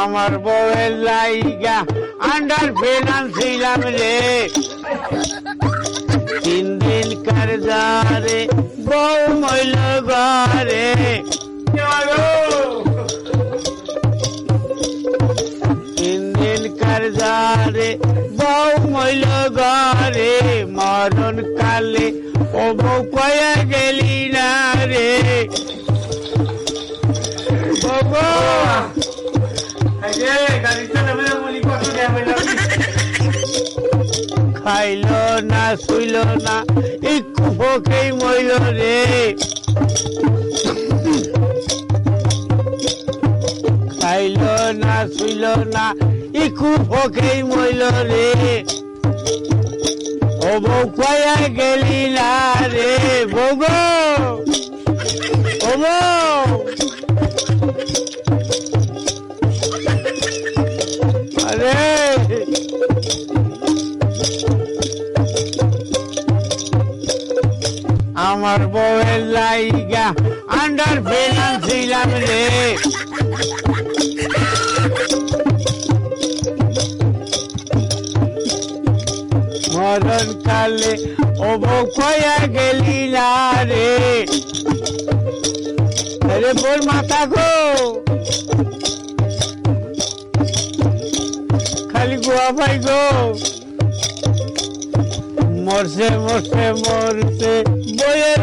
আমার বউয়ের লাইগা আন্ডার ফেলান ছিলাম রে। তিন দিন কার যারে বউ মইল ঘরে। তিন দিন কার যারে বউ মইল ঘরে। মরণ কালে ও বউ কয়া গেলি না রে। বাবা। খাইল না, শুইল না, একটু ভোকেই মইল রে। খাইল না, শুইল না, একটু ভোকেই মইল রে। ও বউ কয়া গেলি না রে, বউ ও বউ। আমার বউয়ের লাইগা আন্ডার ফেলান ছিলাম রে। মরণ কালে ও বউ কয়া গেলি না রে। আরে বোর মাথা গো। খালি গোয়া ভাই গো। মরছে মরছে মরছে বইয়ের